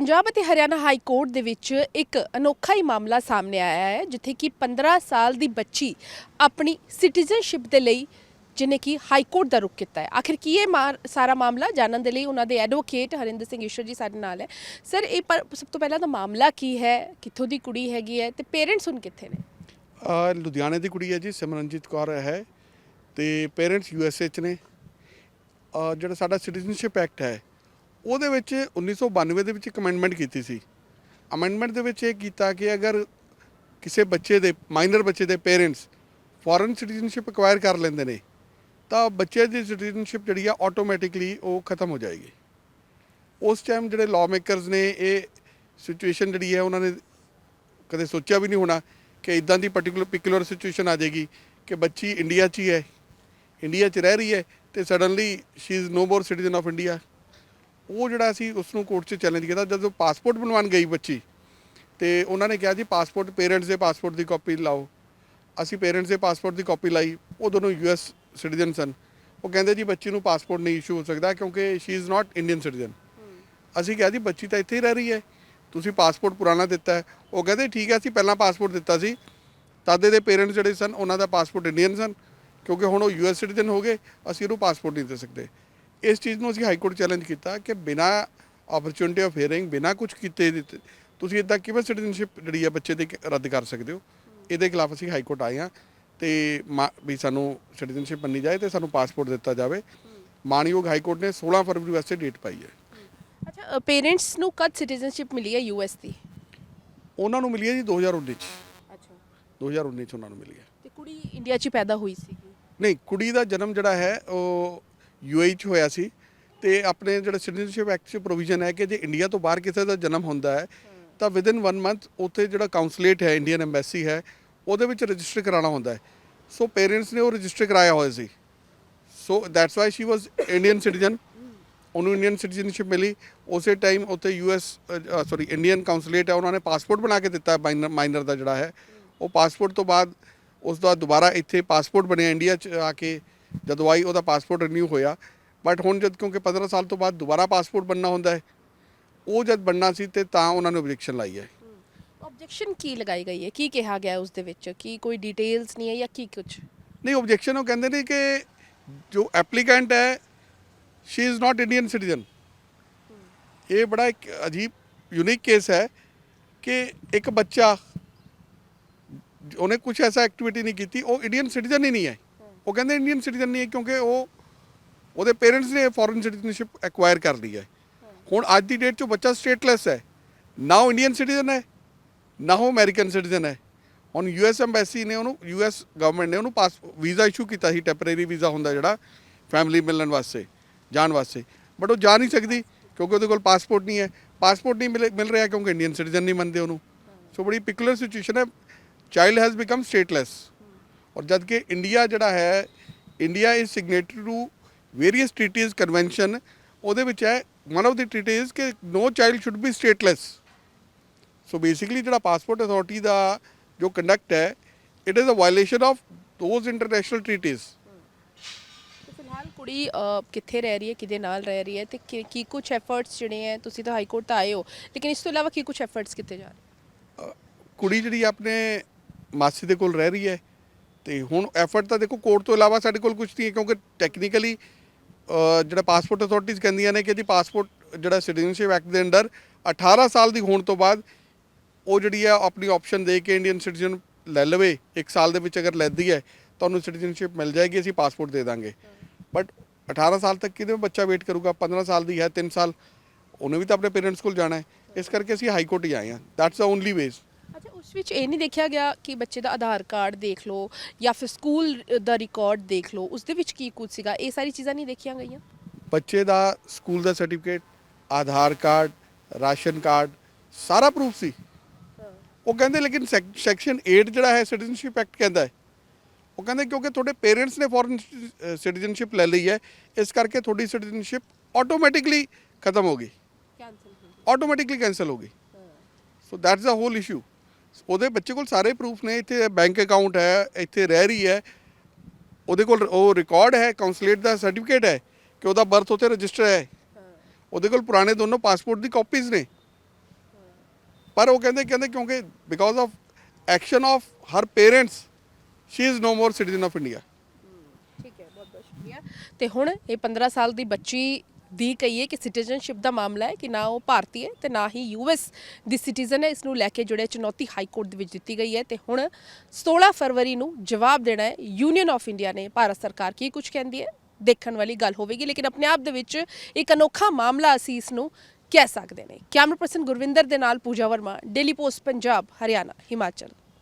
ਪੰਜਾਬ ਅਤੇ Haryana high court ਦੇ ਵਿੱਚ ਇੱਕ ਅਨੋਖਾ ਹੀ ਮਾਮਲਾ ਸਾਹਮਣੇ ਆਇਆ ਹੈ, ਜਿੱਥੇ ਕਿ 15 ਸਾਲ ਦੀ ਬੱਚੀ ਆਪਣੀ ਸਿਟੀਜ਼ਨਸ਼ਿਪ ਦੇ ਲਈ ਜਿਹਨੇ ਕਿ ਹਾਈ ਕੋਰਟ ਦਾ ਰੁਖ ਕੀਤਾ ਹੈ। ਆਖਿਰ ਕੀ ਇਹ ਮਾਰ- ਸਾਰਾ ਮਾਮਲਾ ਜਾਣਨ ਦੇ ਲਈ ਉਹਨਾਂ ਦੇ ਐਡਵੋਕੇਟ ਹਰਿੰਦਰ ਸਿੰਘ ਈਸ਼ਵਰ ਜੀ ਸਾਡੇ ਨਾਲ ਹੈ। ਸਰ ਇਹ ਪਰ, ਸਭ ਤੋਂ ਪਹਿਲਾਂ ਤਾਂ ਮਾਮਲਾ ਕੀ ਹੈ? ਕਿੱਥੋਂ ਦੀ ਕੁੜੀ ਹੈਗੀ ਹੈ? ਤੇ ਪੇਰੈਂਟਸ ਹੁਣ ਕਿੱਥੇ ਨੇ? ਲੁਧਿਆਣੇ ਦੀ ਕੁੜੀ ਹੈ ਜੀ, ਸਿਮਰਨਜੀਤ ਕੌਰ ਹੈ ਤੇ ਪੇਰੈਂਟਸ ਯੂ ਐਸ ਏ ਚ ਨੇ। ਜਿਹੜਾ ਸਾਡਾ ਸਿਟੀਜ਼ਨਸ਼ਿਪ ਐਕਟ ਹੈ ਉਹਦੇ ਵਿੱਚ 1992 ਦੇ ਵਿੱਚ ਇੱਕ ਅਮੈਂਡਮੈਂਟ ਕੀਤੀ ਸੀ। ਅਮੈਂਡਮੈਂਟ ਦੇ ਵਿੱਚ ਇਹ ਕੀਤਾ ਕਿ ਅਗਰ ਕਿਸੇ ਬੱਚੇ ਦੇ ਮਾਈਨਰ ਬੱਚੇ ਦੇ ਪੇਰੈਂਟਸ ਫੋਰਨ ਸਿਟੀਜ਼ਨਸ਼ਿਪ ਐਕਵਾਇਰ ਕਰ ਲੈਂਦੇ ਨੇ, ਤਾਂ ਬੱਚੇ ਦੀ ਸਿਟੀਜ਼ਨਸ਼ਿਪ ਜਿਹੜੀ ਆ ਆਟੋਮੈਟਿਕਲੀ ਉਹ ਖਤਮ ਹੋ ਜਾਏਗੀ। ਉਸ ਟਾਈਮ ਜਿਹੜੇ ਲਾਅ ਮੇਕਰਸ ਨੇ ਇਹ ਸਿਚੁਏਸ਼ਨ ਜਿਹੜੀ ਹੈ ਉਹਨਾਂ ਨੇ ਕਦੇ ਸੋਚਿਆ ਵੀ ਨਹੀਂ ਹੋਣਾ ਕਿ ਇਦਾਂ ਦੀ ਪਾਰਟਿਕੂਲਰ ਪਿਕੂਲਰ ਸਿਚੁਏਸ਼ਨ ਆ ਜਾਏਗੀ ਕਿ ਬੱਚੀ ਇੰਡੀਆ 'ਚ ਹੀ ਹੈ ਇੰਡੀਆ 'ਚ ਰਹਿ ਰਹੀ ਹੈ ਤੇ suddenly she is no more citizen of India ਉਹ ਜਿਹੜਾ ਅਸੀਂ ਉਸ ਨੂੰ ਕੋਰਟ 'ਚ ਚੈਲੰਜ ਕੀਤਾ। ਜਦੋਂ ਪਾਸਪੋਰਟ ਬਣਵਾਉਣ ਗਈ ਬੱਚੀ, ਤੇ ਉਹਨਾਂ ਨੇ ਕਿਹਾ ਜੀ ਪਾਸਪੋਰਟ ਪੇਰੈਂਟਸ ਦੇ ਪਾਸਪੋਰਟ ਦੀ ਕਾਪੀ ਲਾਓ। ਅਸੀਂ ਪੇਰੈਂਟਸ ਦੇ ਪਾਸਪੋਰਟ ਦੀ ਕਾਪੀ ਲਾਈ। ਉਹ ਦੋਨੋਂ ਯੂਐਸ ਸਿਟੀਜ਼ਨ ਸਨ। ਉਹ ਕਹਿੰਦੇ ਜੀ, ਬੱਚੀ ਨੂੰ ਪਾਸਪੋਰਟ ਨਹੀਂ ਇਸ਼ੂ ਹੋ ਸਕਦਾ ਕਿਉਂਕਿ she is not Indian citizen ਅਸੀਂ ਕਿਹਾ ਜੀ, ਬੱਚੀ ਤਾਂ ਇੱਥੇ ਹੀ ਰਹਿ ਰਹੀ ਹੈ। ਤੁਸੀਂ ਪਾਸਪੋਰਟ ਪੁਰਾਣਾ ਦਿੱਤਾ ਹੈ। ਉਹ ਕਹਿੰਦੇ, ਠੀਕ ਹੈ, ਅਸੀਂ ਪਹਿਲਾਂ ਪਾਸਪੋਰਟ ਦਿੱਤਾ ਸੀ। ਤਾਦੇ ਦੇ ਪੇਰੈਂਟਸ ਜਿਹੜੇ ਸਨ, ਉਹਨਾਂ ਦਾ ਪਾਸਪੋਰਟ ਇੰਡੀਅਨ ਸਨ। ਕਿਉਂਕਿ ਹੁਣ ਉਹ ਯੂਐਸ ਸਿਟੀਜ਼ਨ ਹੋ ਗਏ, ਅਸੀਂ ਉਹਨੂੰ ਪਾਸਪੋਰਟ ਨਹੀਂ ਦੇ ਸਕਦੇ। ਇਸ ਚੀਜ਼ ਨੂੰ ਅਸੀਂ ਹਾਈ ਕੋਰਟ ਚੈਲੰਜ ਕੀਤਾ ਕਿ ਬਿਨਾ ਓਪਰਚੁਨਿਟੀ ਆਫ ਹੀਅਰਿੰਗ ਬਿਨਾ ਕੁਝ ਕੀਤੇ ਤੁਸੀਂ ਇਦਾਂ ਕਿਵੇਂ ਸਿਟੀਜ਼ਨਸ਼ਿਪ ਜਿਹੜੀ ਹੈ ਬੱਚੇ ਦੀ ਰੱਦ ਕਰ ਸਕਦੇ ਹੋ? ਇਹਦੇ ਖਿਲਾਫ ਅਸੀਂ ਹਾਈ ਕੋਰਟ ਆਏ ਹਾਂ ਤੇ ਵੀ ਸਾਨੂੰ ਸਿਟੀਜ਼ਨਸ਼ਿਪ ਮੰਨੀ ਜਾਏ ਤੇ ਸਾਨੂੰ ਪਾਸਪੋਰਟ ਦਿੱਤਾ ਜਾਵੇ। ਮਾਨਯੋਗ ਹਾਈ ਕੋਰਟ ਨੇ 16 ਫਰਵਰੀ ਵਾਸਤੇ ਡੇਟ ਪਾਈ ਹੈ। ਅੱਛਾ ਪੇਰੈਂਟਸ ਨੂੰ ਕਦ ਸਿਟੀਜ਼ਨਸ਼ਿਪ ਮਿਲੀ ਹੈ ਯੂਐਸ ਦੀ? ਉਹਨਾਂ ਨੂੰ ਮਿਲੀ ਹੈ ਜੀ 2019 ਚ। ਅੱਛਾ। 2019 ਚ ਉਹਨਾਂ ਨੂੰ ਮਿਲੀ ਹੈ। ਤੇ ਕੁੜੀ ਇੰਡੀਆ 'ਚ ਪੈਦਾ ਹੋਈ ਸੀ ਨਹੀਂ ਕੁੜੀ ਦਾ ਜਨਮ ਜਿਹੜਾ ਹੈ ਉਹ ਯੂਏਈ ਚ ਹੋਇਆ ਸੀ ਤੇ ਆਪਣੇ ਜਿਹੜਾ ਸਿਟੀਜ਼ਨਸ਼ਿਪ ਐਕਟ 'ਚ ਪ੍ਰੋਵੀਜ਼ਨ ਹੈ ਕਿ ਜੇ ਇੰਡੀਆ ਤੋਂ ਬਾਹਰ ਕਿਸੇ ਦਾ ਜਨਮ ਹੁੰਦਾ ਹੈ, ਤਾਂ ਵਿਦਿਨ 1 ਮੰਥ ਉੱਥੇ ਜਿਹੜਾ ਕਾਉਂਸਲੇਟ ਹੈ ਇੰਡੀਅਨ ਐਮਬੈਸੀ ਹੈ, ਉਹਦੇ ਵਿੱਚ ਰਜਿਸਟਰ ਕਰਾਉਣਾ ਹੁੰਦਾ ਹੈ। ਸੋ ਪੇਰੈਂਟਸ ਨੇ ਉਹ ਰਜਿਸਟਰ ਕਰਾਇਆ ਹੋਇਆ ਸੀ। So that's why she was Indian citizen ਉਹਨੂੰ ਇੰਡੀਅਨ ਸਿਟੀਜ਼ਨਸ਼ਿਪ ਮਿਲੀ। ਉਸੇ ਟਾਈਮ ਉੱਥੇ ਯੂਐਸ ਸੌਰੀ ਇੰਡੀਅਨ ਕਾਉਂਸਲੇਟ ਹੈ। ਉਹਨਾਂ ਨੇ ਪਾਸਪੋਰਟ ਬਣਾ ਕੇ ਦਿੱਤਾ ਮਾਈਨਰ ਮਾਈਨਰ ਦਾ ਜਿਹੜਾ ਹੈ। ਉਹ ਪਾਸਪੋਰਟ ਤੋਂ ਬਾਅਦ ਉਸ ਦਾ ਦੁਬਾਰਾ ਇੱਥੇ ਪਾਸਪੋਰਟ ਬਣਿਆ ਇੰਡੀਆ ਚ ਆ ਕੇ। ਜਦੋਂ ਆਈ ਉਹਦਾ ਪਾਸਪੋਰਟ ਰਿਨਿਊ ਹੋਇਆ। ਬਟ ਹੁਣ ਜਦ ਕਿਉਂਕਿ 15 ਸਾਲ ਤੋਂ ਬਾਅਦ ਦੁਬਾਰਾ ਪਾਸਪੋਰਟ ਬਣਨਾ ਹੁੰਦਾ ਹੈ ਉਹ ਜਦ ਬਣਨਾ ਸੀ ਤੇ ਤਾਂ ਉਹਨਾਂ ਨੇ ਆਬਜੈਕਸ਼ਨ ਲਾਈ ਹੈ। ਆਬਜੈਕਸ਼ਨ ਕੀ ਲਗਾਈ ਗਈ ਹੈ? ਕੀ ਕਿਹਾ ਗਿਆ ਉਸ ਦੇ ਵਿੱਚ? ਕੀ ਕੋਈ ਡਿਟੇਲਸ ਨਹੀਂ ਹੈ ਜਾਂ ਕੀ ਕੁਝ ਨਹੀਂ ਆਬਜੈਕਸ਼ਨ ਉਹ ਕਹਿੰਦੇ ਨੇ ਕਿ ਜੋ ਐਪਲੀਕੈਂਟ ਹੈ she is not Indian citizen ਇਹ ਬੜਾ ਇੱਕ ਅਜੀਬ ਯੂਨੀਕ ਕੇਸ ਹੈ ਕਿ ਇੱਕ ਬੱਚਾ ਉਹਨੇ ਕੁਝ ਐਸਾ ਐਕਟੀਵਿਟੀ ਨਹੀਂ ਕੀਤੀ ਉਹ ਇੰਡੀਅਨ ਸਿਟੀਜ਼ਨ ਹੀ ਨਹੀਂ ਹੈ। ਉਹ ਕਹਿੰਦੇ ਇੰਡੀਅਨ ਸਿਟੀਜ਼ਨ ਨਹੀਂ ਹੈ ਕਿਉਂਕਿ ਉਹ ਉਹਦੇ ਪੇਰੈਂਟਸ ਨੇ ਫੋਰਨ ਸਿਟੀਜ਼ਨਸ਼ਿਪ ਐਕਵਾਇਰ ਕਰ ਲਈ ਹੈ। ਹੁਣ ਅੱਜ ਦੀ ਡੇਟ 'ਚ ਬੱਚਾ ਸਟੇਟਲੈਸ ਹੈ। ਨਾ ਉਹ ਇੰਡੀਅਨ ਸਿਟੀਜ਼ਨ ਹੈ, ਨਾ ਉਹ ਅਮਰੀਕਨ ਸਿਟੀਜ਼ਨ ਹੈ। ਹੁਣ ਯੂਐਸ ਐਮਬੈਸੀ ਨੇ ਉਹਨੂੰ ਯੂਐਸ ਗਵਰਨਮੈਂਟ ਨੇ ਉਹਨੂੰ ਪਾਸ ਵੀਜ਼ਾ ਇਸ਼ੂ ਕੀਤਾ ਸੀ ਟੈਂਪਰੇਰੀ ਵੀਜ਼ਾ ਹੁੰਦਾ ਜਿਹੜਾ ਫੈਮਿਲੀ ਮਿਲਣ ਵਾਸਤੇ, ਜਾਣ ਵਾਸਤੇ। ਬਟ ਉਹ ਜਾ ਨਹੀਂ ਸਕਦੀ ਕਿਉਂਕਿ ਉਹਦੇ ਕੋਲ ਪਾਸਪੋਰਟ ਨਹੀਂ ਹੈ। ਪਾਸਪੋਰਟ ਨਹੀਂ ਮਿਲ ਮਿਲ ਰਿਹਾ ਕਿਉਂਕਿ ਇੰਡੀਅਨ ਸਿਟੀਜ਼ਨ ਨਹੀਂ ਮੰਨਦੇ ਉਹਨੂੰ। ਸੋ ਬੜੀ ਪਿਕੂਲਰ ਸਿਚੁਏਸ਼ਨ ਹੈ। ਚਾਈਲਡ ਹੈਜ਼ ਬਿਕਮ ਸਟੇਟਲੈਸ ਔਰ ਜਦ ਕਿ ਇੰਡੀਆ ਜਿਹੜਾ ਹੈ India is signatory to various treaties convention ਉਹਦੇ ਵਿੱਚ ਹੈ ਵਨ ਆਫ ਦੀ ਟ੍ਰੀਟੀਜ਼ ਕਿ no child should be stateless so basically ਜਿਹੜਾ ਪਾਸਪੋਰਟ ਅਥਾਰਟੀ ਦਾ ਜੋ ਕੰਡਕਟ ਹੈ it is a violation of those international treaties ਫਿਲਹਾਲ ਕੁੜੀ ਕਿੱਥੇ ਰਹਿ ਰਹੀ ਹੈ ਕਿਹਦੇ ਨਾਲ ਰਹਿ ਰਹੀ ਹੈ ਤੇ ਕੀ- ਕੀ ਕੁਝ ਐਫਰਟਸ ਜਿਹੜੇ ਹੈ ਤੁਸੀਂ ਤਾਂ ਹਾਈ ਕੋਰਟ ਤਾਂ ਆਏ ਹੋ ਲੇਕਿਨ ਇਸ ਤੋਂ ਇਲਾਵਾ ਕੀ ਕੁਝ ਐਫਰਟਸ ਕੀਤੇ ਜਾ ਰਹੇ? ਕੁੜੀ ਜਿਹੜੀ ਆਪਣੇ ਮਾਸੀ ਦੇ ਕੋਲ ਰਹਿ ਰਹੀ ਹੈ ਤੇ ਹੁਣ ਐਫਰਟ ਤਾਂ ਦੇਖੋ ਕੋਰਟ ਤੋਂ ਇਲਾਵਾ ਸਾਡੇ ਕੋਲ ਕੁਝ ਨਹੀਂ ਹੈ, ਕਿਉਂਕਿ ਟੈਕਨੀਕਲੀ ਜਿਹੜਾ ਪਾਸਪੋਰਟ ਅਥਾਰਟੀਜ਼ ਕਹਿੰਦੀਆਂ ਨੇ ਕਿ ਜੀ ਪਾਸਪੋਰਟ ਜਿਹੜਾ ਸਿਟੀਜ਼ਨਸ਼ਿਪ ਐਕਟ ਦੇ ਅੰਡਰ 18 ਸਾਲ ਦੀ ਹੋਣ ਤੋਂ ਬਾਅਦ ਉਹ ਜਿਹੜੀ ਆ ਆਪਣੀ ਆਪਸ਼ਨ ਦੇ ਕੇ ਇੰਡੀਅਨ ਸਿਟੀਜ਼ਨ ਲੈ ਲਵੇ 1 ਸਾਲ ਦੇ ਵਿੱਚ ਅਗਰ ਲੈਂਦੀ ਹੈ ਤਾਂ ਉਹਨੂੰ ਸਿਟੀਜ਼ਨਸ਼ਿਪ ਮਿਲ ਜਾਏਗੀ, ਅਸੀਂ ਪਾਸਪੋਰਟ ਦੇ ਦਾਂਗੇ। ਬਟ 18 ਸਾਲ ਤੱਕ ਕਿਤੇ ਬੱਚਾ ਵੇਟ ਕਰੂਗਾ? 15 ਸਾਲ ਦੀ ਹੈ 3 ਸਾਲ, ਉਹਨੇ ਵੀ ਤਾਂ ਆਪਣੇ ਪੇਰੈਂਟਸ ਕੋਲ ਜਾਣਾ ਹੈ। ਇਸ ਕਰਕੇ ਅਸੀਂ ਹਾਈ ਕੋਰਟ ਹੀ ਆਏ ਹਾਂ। ਦੈਟਸ ਦਾ ਓਨਲੀ ਵੇਜ਼ ਉਸ ਵਿੱਚ ਇਹ ਨਹੀਂ ਦੇਖਿਆ ਗਿਆ ਕਿ ਬੱਚੇ ਦਾ ਆਧਾਰ ਕਾਰਡ ਦੇਖ ਲਓ ਜਾਂ ਫਿਰ ਸਕੂਲ ਦਾ ਰਿਕਾਰਡ ਦੇਖ ਲਓ। ਉਸ ਦੇ ਵਿੱਚ ਕੀ ਕੁਝ ਸੀਗਾ? ਇਹ ਸਾਰੀ ਚੀਜ਼ਾਂ ਨਹੀਂ ਦੇਖੀਆਂ ਗਈਆਂ? ਬੱਚੇ ਦਾ ਸਕੂਲ ਦਾ certificate Aadhaar card ration card ਸਾਰਾ ਪ੍ਰੂਫ ਸੀ। ਉਹ ਕਹਿੰਦੇ ਲੇਕਿਨ ਸੈਕਸ਼ਨ 8 ਜਿਹੜਾ ਹੈ ਸਿਟੀਜ਼ਨਸ਼ਿਪ ਐਕਟ ਕਹਿੰਦਾ ਹੈ। ਉਹ ਕਹਿੰਦੇ ਕਿਉਂਕਿ ਤੁਹਾਡੇ ਪੇਰੈਂਟਸ ਨੇ ਫੋਰਨ ਸਿਟੀਜ਼ਨਸ਼ਿਪ ਲੈ ਲਈ ਹੈ ਇਸ ਕਰਕੇ ਤੁਹਾਡੀ ਸਿਟੀਜ਼ਨਸ਼ਿਪ ਆਟੋਮੈਟਿਕਲੀ ਖਤਮ ਹੋ ਗਈ। ਕੈਨਸਲ ਹੋ ਆਟੋਮੈਟਿਕਲੀ ਕੈਨਸਲ ਹੋ ਗਈ। So that's the whole issue ਉਹਦੇ ਬੱਚੇ ਕੋਲ ਸਾਰੇ ਪ੍ਰੂਫ ਨੇ, ਇੱਥੇ ਬੈਂਕ ਅਕਾਊਂਟ ਹੈ, ਇੱਥੇ ਰਹਿ ਰਹੀ ਹੈ। ਉਹਦੇ ਕੋਲ ਉਹ ਰਿਕਾਰਡ ਹੈ ਕਾਉਂਸਲੇਟ ਦਾ ਸਰਟੀਫਿਕੇਟ ਹੈ ਕਿ ਉਹਦਾ ਬਰਥ ਉੱਥੇ ਰਜਿਸਟਰ ਹੈ। ਉਹਦੇ ਕੋਲ ਪੁਰਾਣੇ ਦੋਨੋਂ ਪਾਸਪੋਰਟ ਦੀ ਕਾਪੀਜ਼ ਨੇ। ਪਰ ਉਹ ਕਹਿੰਦੇ ਕਹਿੰਦੇ ਕਿਉਂਕਿ because of action of her parents she is no more citizen of India ਠੀਕ ਹੈ ਬਹੁਤ ਬਹੁਤ ਸ਼ੁਕਰੀਆ। ਤੇ ਹੁਣ ਇਹ 15 ਸਾਲ ਦੀ ਬੱਚੀ ਦੀ ਕਹੀਏ ਕਿ ਸਿਟੀਜ਼ਨਸ਼ਿਪ ਦਾ ਮਾਮਲਾ ਹੈ ਕਿ ਨਾ ਉਹ ਭਾਰਤੀ ਹੈ ਤੇ ਨਾ ਹੀ ਯੂਐਸ ਦੀ ਸਿਟੀਜ਼ਨ ਹੈ। ਇਸ ਨੂੰ ਲੈ ਕੇ ਜਿਹੜੇ ਚੁਣੌਤੀ ਹਾਈ ਕੋਰਟ ਦੇ ਵਿੱਚ ਦਿੱਤੀ ਗਈ ਹੈ ਤੇ ਹੁਣ 16 ਫਰਵਰੀ ਨੂੰ ਜਵਾਬ ਦੇਣਾ ਹੈ। ਯੂਨੀਅਨ ਆਫ ਇੰਡੀਆ ਨੇ ਭਾਰਤ ਸਰਕਾਰ ਕੀ ਕੁਝ ਕਹਿੰਦੀ ਹੈ? ਦੇਖਣ ਵਾਲੀ ਗੱਲ ਹੋਵੇਗੀ, ਲੇਕਿਨ ਆਪਣੇ ਆਪ ਦੇ ਵਿੱਚ ਇੱਕ ਅਨੋਖਾ ਮਾਮਲਾ ਅਸੀਂ ਇਸ ਨੂੰ ਕਹਿ ਸਕਦੇ ਨੇ। ਕੈਮਰਾ ਪਰਸਨ ਗੁਰਵਿੰਦਰ ਦੇ ਨਾਲ ਪੂਜਾ ਵਰਮਾ ਡੇਲੀ ਪੋਸਟ ਪੰਜਾਬ, ਹਰਿਆਣਾ, ਹਿਮਾਚਲ।